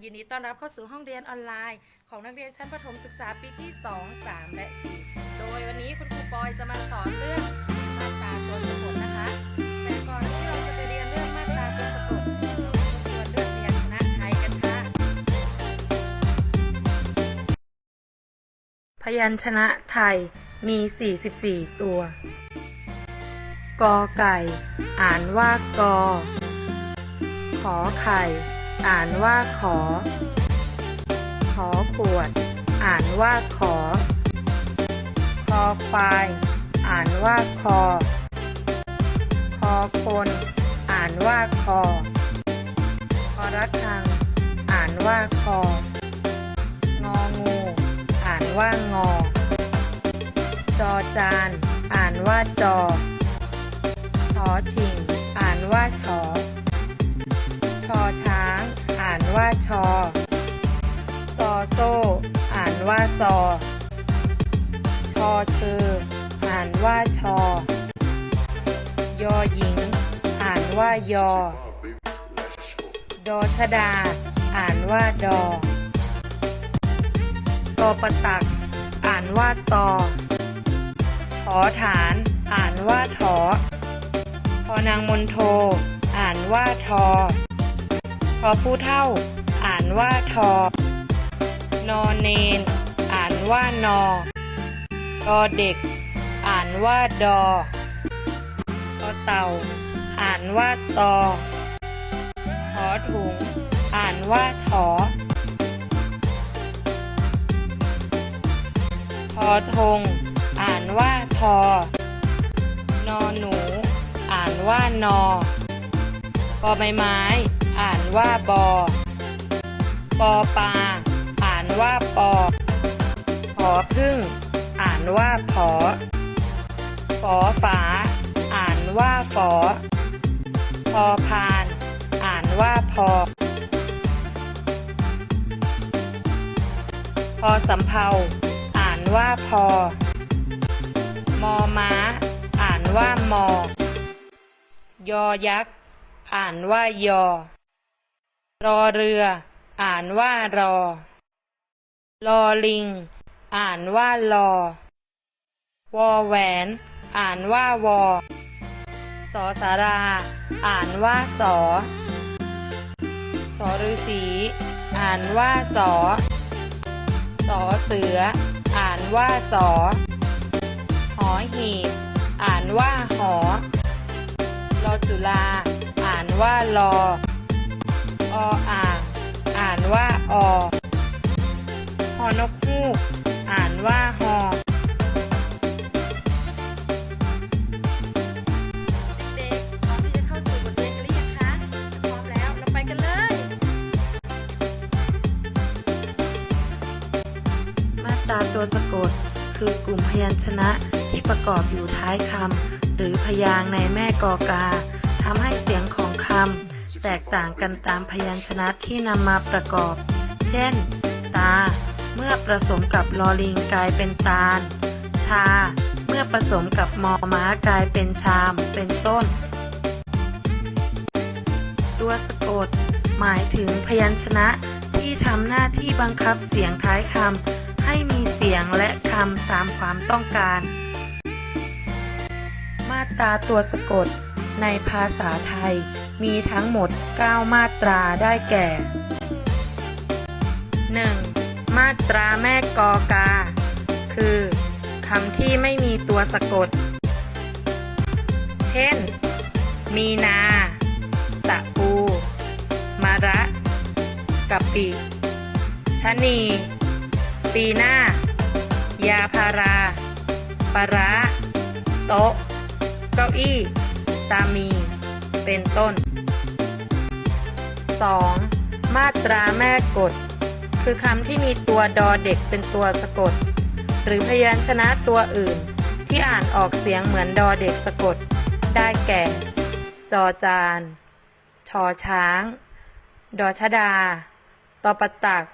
ยินดีต้อนรับเข้าสู่ห้องเรียนออนไลน์ ของนักเรียนชั้นประถมศึกษาปีที่ 2 3 และ 4 โดยวันนี้คุณครูปอยจะมาสอนเรื่องมาตราตัวสะกดนะคะ แต่ก่อนที่เราจะไปเรียนเรื่องมาตราตัวสะกดเรามาทบทวนเรื่องพยัญชนะไทยกันค่ะ พยัญชนะไทยมี 44 ตัว กอไก่ อ่านว่ากอ ขอไข่ อ่านว่าขอ ขอขวด อ่านว่าขอ คอควาย อ่านว่าคอ คอคน อ่านว่าคอ คอระฆัง อ่านว่าคอ งองู อ่านว่างอ จอจาน อ่านว่าจอชอชิง อ่านว่าชอชอช้างานว่าชอ ซอโซ อ่านว่าซอ ชอเชอ อ่านว่าชอ ยอหญิง อ่านว่ายอ ดอชดา อ่านว่าดอตอประตัก อ่านว่าตอขอฐาน อ่านว่าถอพอนางมนโท อ่านว่าทอ อผู้เท่า อ่านว่าทอนอนเนน อ่านว่านอดอเด็ก อ่านว่าดอตอเต่า อ่านว่าตอถอถุง อ่านว่าถอทอทง อ่านว่าทอนอหนู อ่านว่านอปอใบไม้ อ่านว่าบอ ปอปลา อ่านว่าปอ ผอพึ่ง อ่านว่าผอฝอฝา อ่านว่าฝอ พอพาน อ่านว่าพอ พอสำเภา อ่านว่าพอ มอม้า อ่านว่ามอ ยอยักษ์ อ่านว่ายอ รอเรือ อ่านว่ารอ ลอลิง อ่านว่าลอ วอแหวน อ่านว่าวอ สอสารา อ่านว่าสอ สอฤาษีอ่านว่าสอ สอเสือ อ่านว่าสอ หอหีบ อ่านว่าหอ รอจุฬาอ่านว่าลอ ว่าอหอนกฮูกอ่านว่าหอเด็กๆพร้อมที่จะเข้าสู่บทเรียนกันหรือยังคะถ้าพร้อมแล้วเราไปกันเลยมาตราตัวสะกด คือกลุ่มพยัญชนะที่ประกอบอยู่ท้ายคำหรือพยางค์ในแม่กอกา แตกต่างกันตามพยัญชนะที่นำมาประกอบ เช่น ตา เมื่อผสมกับลอลิงกลายเป็นตาล ชา เมื่อผสมกับมอม้ากลายเป็นชาม เป็นต้น ตัวสะกด หมายถึงพยัญชนะที่ทำหน้าที่บังคับเสียงท้ายคำให้มีเสียงและคำตามความต้องการ มาตราตัวสะกดในภาษาไทย มีทั้งหมด 9 มาตราได้แก่ 1. มาตราแม่กอกา คือคำที่ไม่มีตัวสะกด เช่น มีนาตะปู มาระกะปิชนี ปีหน้า ยาพาราปาร้าโต๊ะ เก้าอี้ ตามี เป็นต้น 2. มาตราแม่กฎ คือคำที่มีตัวดอเด็กเป็นตัวสะกด หรือพยัญชนะตัวอื่น ที่อ่านออกเสียงเหมือนดอเด็กสะกด ได้แก่ จอจาน ชอช้าง ดอชดา ตอประตัก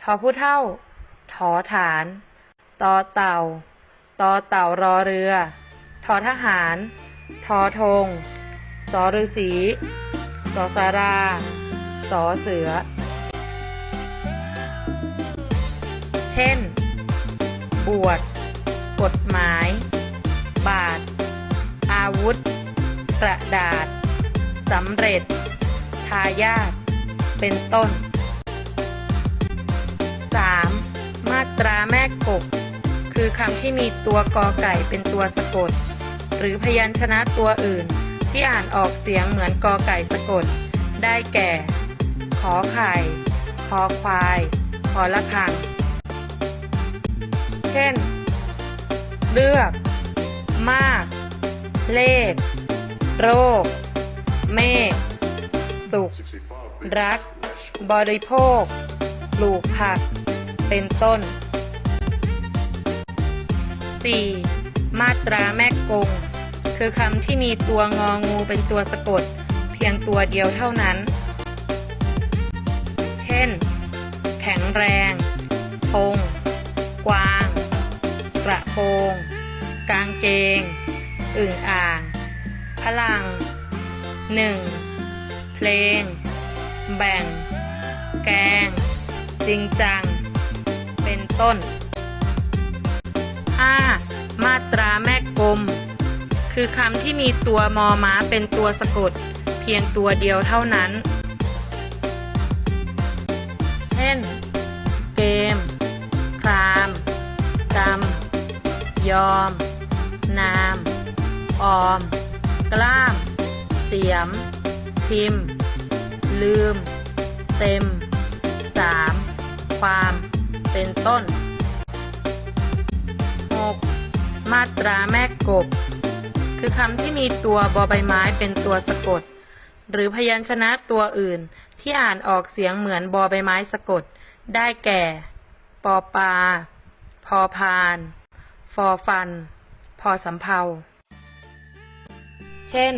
ทอผู้เท่า ถอฐาน ตอเต่า ตอเต่ารอเรือ ทอทหาร ทอธงสอฤาษี สอสาราสอเสือ เช่น บวช กฎหมาย บาท อาวุธ กระดาษ สำเร็จ ทายาท เป็นต้น 3. มาตราแม่กก คือคำที่มีตัวกอไก่เป็นตัวสะกด หรือพยัญชนะตัวอื่น ที่อ่านออกเสียงเหมือนกอไก่สะกด ได้แก่ ขอไข่ คอควาย ขอละคัง เช่น เลือก มาก เลข โรค เมฆสุข รัก บริโภค ปลูกผัก เป็นต้น 4. มาตราแม่กง คือคำที่มีตัวงองูเป็นตัวสะกด เพียงตัวเดียวเท่านั้น เช่น แข็งแรงพงกวาง กระโปง กางเกง อึ่งอ่าง พลังหนึ่งเพลง แบ่ง แกง จริงจัง เป็นต้น 5. มาตราแม่กลม คือคำที่มีตัวมอม้าเป็นตัวสะกด เพียงตัวเดียวเท่านั้น เช่น เกมครามกรรม ยอม นาม ออม กล้าม เสียม พิมพ์ ลืม เต็ม สาม ความ เป็นต้น 6. มาตราแม่กบ คือคำที่มีตัวบอใบไม้เป็นตัวสะกด หรือพยัญชนะตัวอื่นที่อ่านออกเสียงเหมือนบอใบไม้สะกด ได้แก่ ปอปา พอพาน ฟอฟัน พอสำเพาเช่น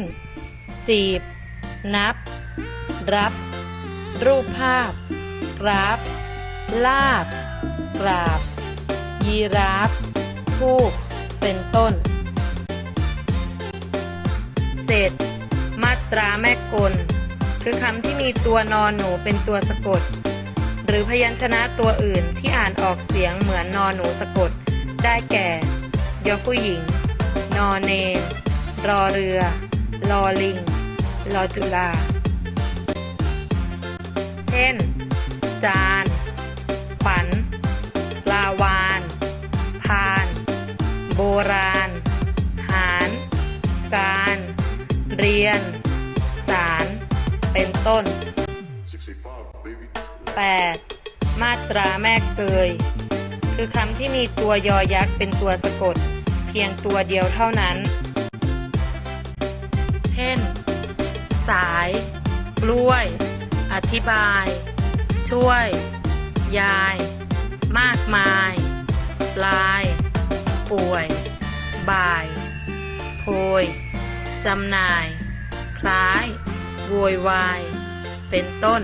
จีบ นับ รับ รูปภาพ กราฟ ลาบ กราบ ยีราฟ ทูบ เป็นต้น ษ มาตราแม่กล คือคำที่มีตัวนอนหนูเป็นตัวสะกด หรือพยัญชนะตัวอื่นที่อ่านออกเสียงเหมือนนอนหนูสะกด ได้แก่ ยอผู้หญิง นอเนนรอเรือ ลอลิง ลอจุลา เช่นจา ยน สาร เป็นต้น 65, baby. 8. มาตราแม่เกย คือคำที่มีตัวยอยักษ์เป็นตัวสะกด เพียงตัวเดียวเท่านั้น เช่น สาย กล้วย อธิบาย ช่วย ยาย มากมาย ปลาย ป่วย บ่าย โพยจำหน่าย คล้ายโวยวาย เป็นต้น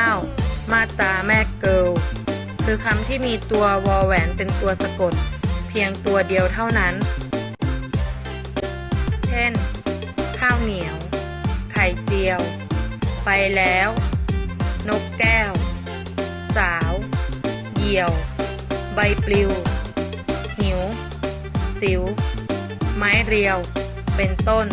9. มาตราแม่เกิลคือคำที่มีตัววอแหวนเป็นตัวสะกด เพียงตัวเดียวเท่านั้น เช่น ข้าวเหนียว ไข่เจียว ไปแล้ว นกแก้ว สาว เหยี่ยว ใบปลิว หิว สิว ไม้เรียว เป็นต้น